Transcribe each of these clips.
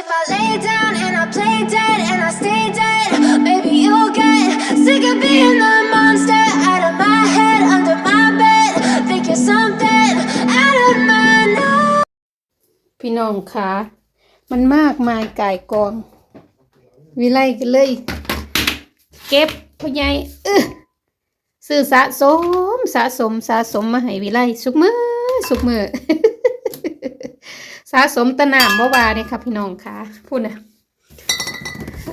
if I lay down and I play dead and I stay dead, maybe you'll get sick of being the monster out of my head, under my bed. Think you're something out of my nose. พี่น้องคะมันมากมายกายกอง วิไลกันเลย เก็บพ่อใหญ่เออซื้อสะสมสะสมสะสมมาให้วิไลสุกมือสุกมือ สะสมตะนามบ่วาเนี่ยค่ะพี่น้องค่ะพูดนะ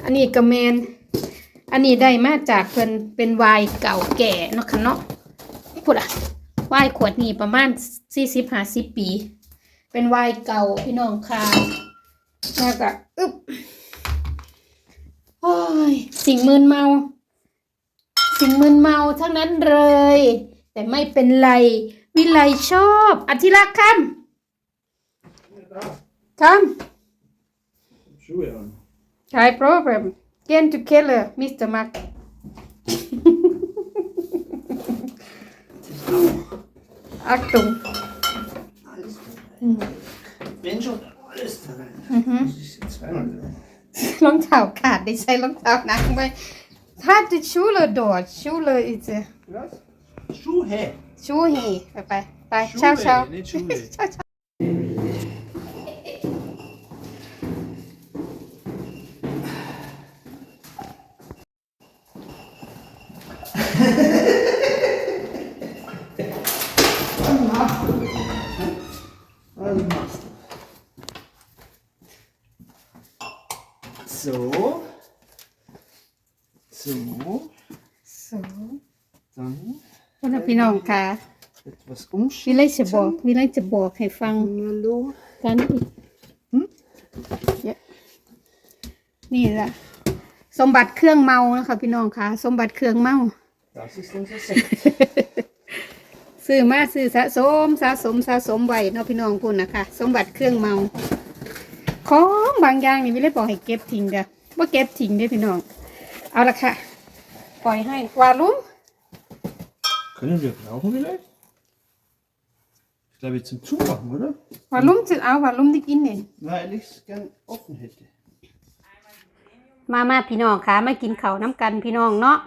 อันนี้กระเมนอันนี้ได้มาจากเพิ่นเป็นไวน์เก่าแก่เนาะค่ะเนาะพูดอะไวน์ขวดนี้ประมาณสี่สิบห้าสิบปี เป็นไวน์เก่าพี่น้องค่ะแล้วก็อึ๊บโอ้ยสิ่งมึนเมา สิ่งมึนเมาทั้งนั้นเลย แต่ไม่เป็นไร วิไลชอบอธิรักษ์คำ คำ Schuhe an. Kein Problem. Gehen to Keller, Mr. Mack. Achtung. Wenn schon alles drin. Das ist jetzt zweimal drin. รองเท้าขาดได้ใช้รองเท้าหนักไปถ้าจะชูเลยโดดชูเลยอีเจ Was? Schuhe. ชูเฮไปไปไปเช้าเช้า nicht Schuhe. เช้าเช้า Was machst du? So. So. สู Dann คุณน่ะพี่น้องค่ะ etwas วิ umschieben. ไลจะบอกวิไลจะบอกให้ฟัง Hallo. กันอีกเยอะนี่แหละสมบัติเครื่องเมานะคะพี่น้องค่ะ สมบัติเครื่องเมา Das ist unser Sekt. ซื้อมาซื้อสะสมสะสมสะสมไว้เนาะพี่น้องคุณนะคะสมบัติเครื่องเมาของบางอย่างนี่ไม่ได้บอกให้เก็บทิ้งเด้อว่าเก็บทิ้งเด้อพี่น้อง เอาละค่ะ ปล่อยให้วาลุ่ม Können wir brauchen vielleicht? Ich glaube jetzt zum Zumachen, oder? วาลุ่มจะเอาวาลุ่มที่กินเนี่ย Weil ich es gern offen hätte. มามาพี่น้องค่ะมากินข้าวน้ำกันพี่น้องเนาะ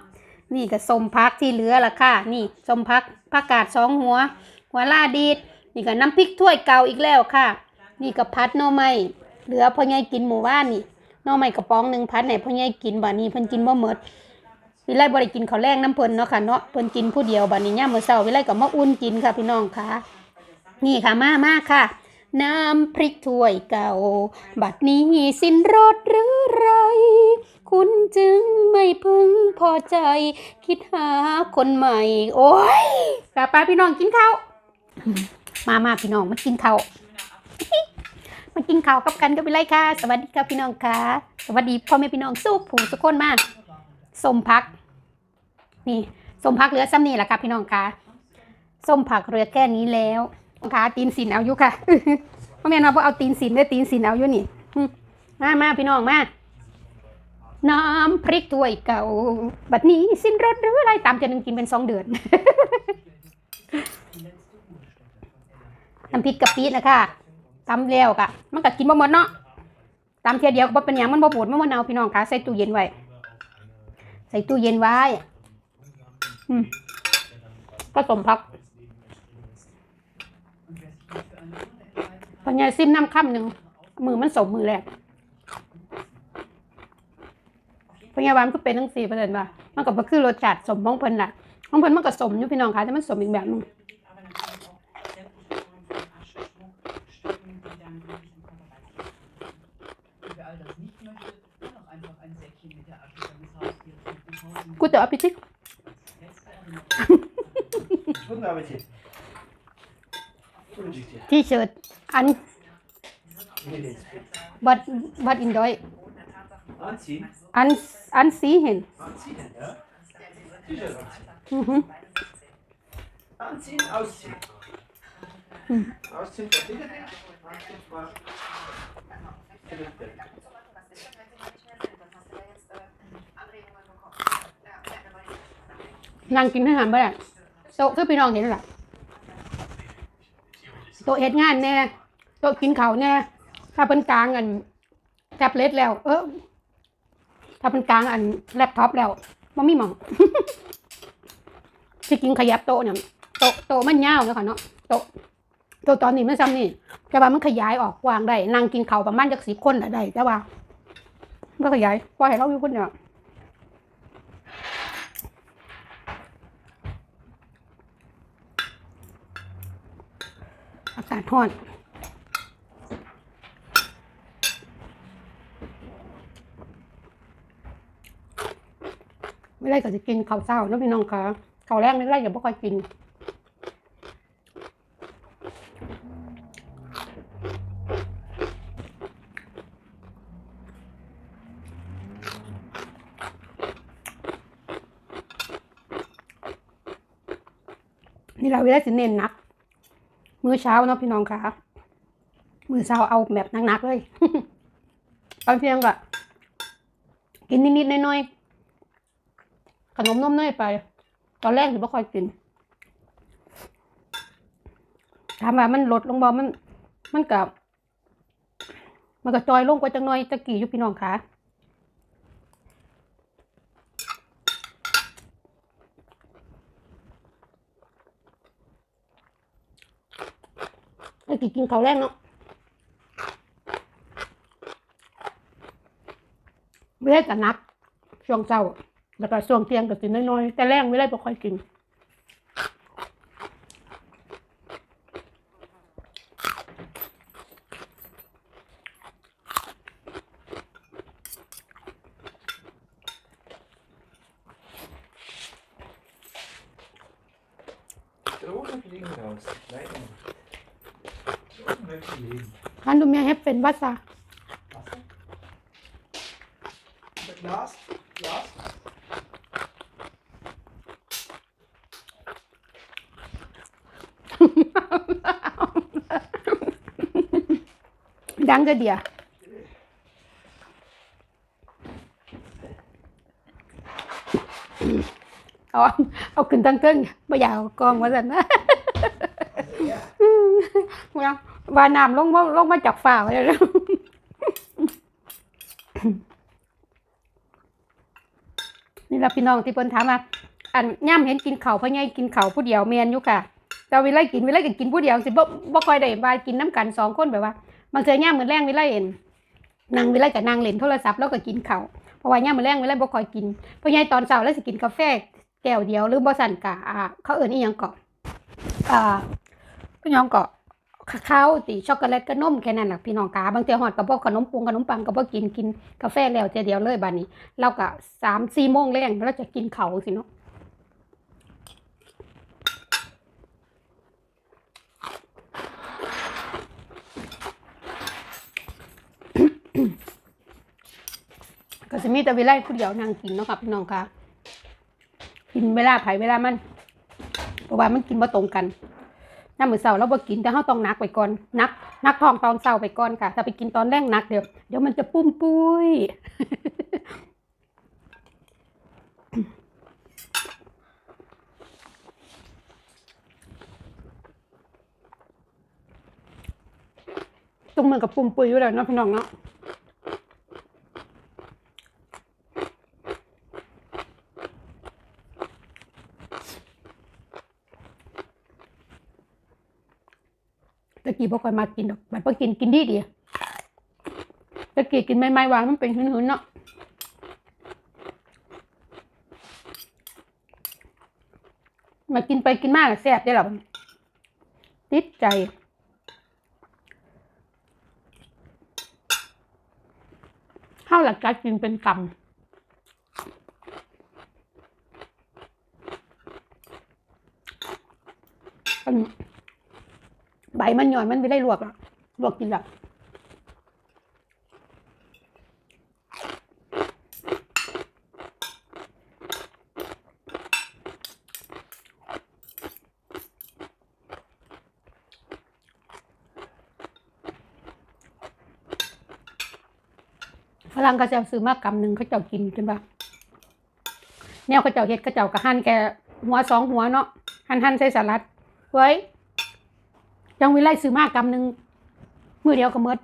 นี่ก็สมพักที่เหลือละค่ะ นี่สมพักผักกาดสองหัว หัวลาดีด นี่ก็น้ำพริกถ้วยเก่าอีกแล้วค่ะ นี่ก็พัดหน่อไม้เหลือพ่อใหญ่กินหมู่บ้านนี่หน่อไม้กระป๋องหนึ่งพัดไหนพ่อใหญ่กินบัดนี้เพิ่นกินบ่หมดวิไลบ่ได้กินข้าวแรงน้ำเพิ่นเนาะค่ะเนาะเพิ่นกินผู้เดียวบัดนี้ย่ามมื้อเช้าวิไลก็มาอุ่นกินค่ะพี่น้องค่ะ นี่ค่ะมามาค่ะน้ำพริกถ้วยเก่า บัดนี้สิ้นรสหรือไร คุณจึงไม่พึงพอใจ คิดหาคนใหม่ โอ้ยกลับไปพี่น้องกินข้าว มามาพี่น้องมากินข้าว มากินข้าวกับกันก็ไปเลยค่ะ สวัสดีค่ะพี่น้องค่ะ สวัสดีพ่อแม่พี่น้องสู้ผูสุกคนมากส้มพัก นี่ส้มพักเหลือซ้ำนี่แหละค่ะพี่น้องค่ะส้มผักเหลือแค่นี้แล้วค่ะตีนสินเอาอยู่ค่ะพ่อแม่นว่าบ่เอาตีนสินได้ตีนสินเอาอยู่นี่มามาพี่น้องมา น้ำพริกถ้วยเก่า บัดนี้สิ้นรสหรืออะไรตามจะนึงกินเป็นสองเดือน น้ำพริกกะปินะคะตำแล้วกะมันก็กินบ่หมดเนาะตำเทียเดียวก็บ่เป็นหยังมันบ่ปวดมันบ่เนาพี่น้องคะใส่ตู้เย็นไว้ ใส่ตู้เย็นไว้อืมก็สมพักปัญญาซิมน้ำค่ำหนึ่งมือมันสมมือแรก พยาบาลก็เป็นทั้งสี่เปอร์เซ็นต์ว่ะมันก็บ่คือรสชาติสมของเพิ่นล่ะของเพิ่นมันก็สมอยู่พี่น้องคะแต่มันสมอีกแบบหนึงกูจะเอาไปทิก Guten Appetit. Wünsche ich dir. ที่เชิดอัน Hier geht's. บัดบัดอินดอย Anziehen. อันอันสีเห็น Anziehen, ja? T-Shirt anziehen. อือฮึ Anziehen, ausziehen. Ausziehen, นั่งกินอาหารบ่ได้โต๊ะคือพี่น้องเห็นล่ะโต๊ะเฮ็ดงานแน่โต๊ะกินเขาแน่ถ้าเพิ่นกลางกันแท็บเล็ตแล้ว เออ ถ้าเป็นกลางอันแล็ปท็อปแล้วมันมีหมองที่กินขยับโต๊ะเนี่ยโต๊ะโต๊ะมันยาวนะค่ะเนาะโต๊ะโต๊ะตอนนี้มันซ้ำนี่แต่ว่ามันขยายออกกว้างได้นั่งกินเข้าประมาณจักสิบคนน่ะได้แต่ว่ามันขยายปล่อให้เราอยู่คนเดียวอากาศร้อน ไม่ได้ก็จะกินข้าวเช้าแล้วพี่น้องคะข้าวแรกไม่ได้อย่าบ่ค่อยกินนี่เราไม่ได้สิเน้นนัก มื้อเช้าเนาะพี่น้องคะมื้อเช้าเอาแบบหนักๆเลยตอนเที่ยงก็กินนิดๆน้อยๆ ขนมนมเนยไป ตอนแรกถือว่าค่อยกินถามว่ามันลดลงบ่มันมันกับมันก็จอยลงกว่าจังหน่อยตะกี้อยู่พี่น้องคะตะกี้กินเขาแรกเนาะไม่ได้กับนักช่วงเช้า แล้วก็ช่วงเที่ยงก็กินน้อยๆ แต่แรงไม่ได้บ่ค่อยกิน Er ook nog liggen trouwens. Nee, man. Er ook nog even liggen. ร้านดูเมียให้เป็นวัดซะ Met Klaas? Klaas? ดังก็เดียวเอาขึ้นตั้งเกิ้งไม่อยากเอากองมาสันนะ ว่าว่ Danke dir. ขึ้นตั้งเครื่องไม่อยากกอง quá dần á. Và nằm lúc mà, lúc mà chọc phào rồi ยนี่เราพี่น้องที่เพิ่นถามมาอันย่ำเห็นกินเข่าพ่อใหญ่กินเข่าผู้เดียวเมียนอยู่ค่ะแต่เวลากินเวลาก็กินผู้เดียวสิบ่บ่ค่อยได้ว่ากินน้ำกันสองคนแบบว่า บางเทื่อย่ามมื้อแรงเวลเห็นนางเวลากับนางเล่นโทรศัพท์แล้วก็กินข้าวเพราะว่าย่ามมื้อแรงเวลาบ่คอยกินเพ่อใหญ่ตอนเช้าแล้วสิกินกาแฟแก้วเดียวหรือบ่สั่นกะอ่าเขาเอิ้นอีหยังเกาะอ่าพี่น้องเกาะคาคาวติช็อกโกแลตกับนมแค่นั้นน่ะพี่น้องกาบางเทื่อฮอดก็บ่ขนมปุงขนมปังก็บ่กินกินกาแฟแล้วเทียเดียวเลยบัดนี้เราก็3-4โมงแรงเราจะกินเขาสิเนาะ ก็จะมีแต่เวลาผู้เดียวนางกินเนาะค่ะพี่น้องค่ะ กินเวลาไผเวลามันเพราะว่ามันกินบ่ตรงกันน้ำมือเสาเราบ่กินแต่เฮาต้องนักไปก่อนนักนักทองตอนเช้าไปก่อนค่ะ ถ้าไปกินตอนแรงนักเดี๋ยวเดี๋ยวมันจะปุ้มปุ้ยตรงมันกับปุ้มปุ้ยอยู่แล้วเนาะพี่น้องเนาะ กี้บ่ค่อยมากินดอกบัดบ่กินกินดีดีตะกี้กินไม่ไม่หวานมันเป็นหืนๆเนาะมากินไปกินมากแซ่บได้หรอติดใจข้าวหลักการกินเป็นกรรมอัน มันหย่อนมันไม่ได้ลวกหรอกลวกกินหรอกฝรั่งก็จะซื้อมากกำหนึ่งเขาเจ้ากินจนแบบแนวเขาเจ้าเฮ็ดเขาเจ้ากะหั่นแกหัวสองหัวเนาะหั่นหั่นใส่สลัดเว้ ยังวิไลซื้อมากกำหนึ่งมือเดียวก็หมด